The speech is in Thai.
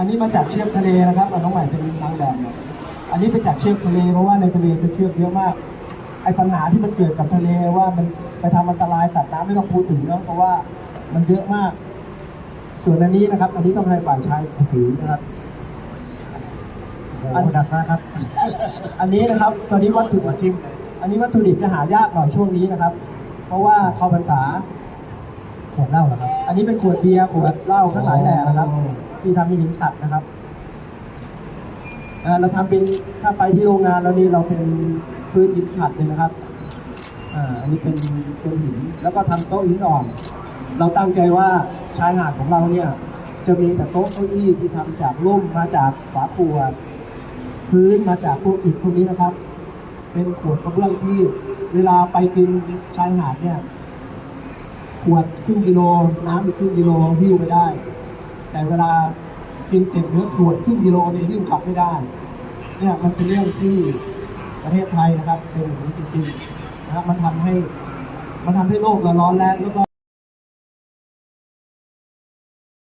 อันนี้มาจากเชือกทะเลนะครับเอาน้องใหม่เป็นนางแบบเนี่ยอันนี้เป็นจากเชือกทะเลเพราะว่าในทะเลจะเชือกเยอะมาก ไอ้ปัญหาที่มันเกิดกับทะเลว่ามันไปทำอันตรายสัตว์น้ำไม่ต้องพูดถึงเนาะเพราะว่ามันเยอะมาก ส่วนอันนี้นะครับ อันนี้ต้องให้ฝ่ายชายถือนะครับโอ้โหหนักมากครับ อันนี้นะครับตอนนี้วัตถุดิบทิมอันนี้วัตถุดิบจะหายากหน่อยช่วงนี้นะครับ เพราะว่าเข้าพรรษาขวดเหล้าเหรอครับ อันนี้เป็นขวดเบียร์ขวดเหล้าทั้งหลายแหล่นะครับอ๋อ ที่ทำให้หินขัดนะครับเราทำเป็นถ้าไปที่โรงงานเรานี่เราเป็นพื้นหินขัดเลยนะครับอันนี้เป็นเป็นหินแล้วก็ทำโต๊ะหินอ่อน เราตั้งใจว่าชายหาดของเราเนี่ยจะมีแต่โต๊ะเก้าอี้ที่ทำจากร่มมาจากฝาขวดพื้นมาจากพวกอิฐพวกนี้นะครับ เป็นขวดกระเบื้องที่เวลาไปกินชายหาดเนี่ยขวดครึ่งกิโลน้ำอีกครึ่งกิโลหิ้วไปได้ แต่เวลากินเก็บเนื้อขวดครึ่งกิโลเนี่ยยิ่งขับไม่ได้ เนี่ยมันเป็นเรื่องที่ประเทศไทยนะครับเป็นแบบนี้จริงๆนะครับมันทำให้มันทำให้โลกเราร้อนแรงแล้วก็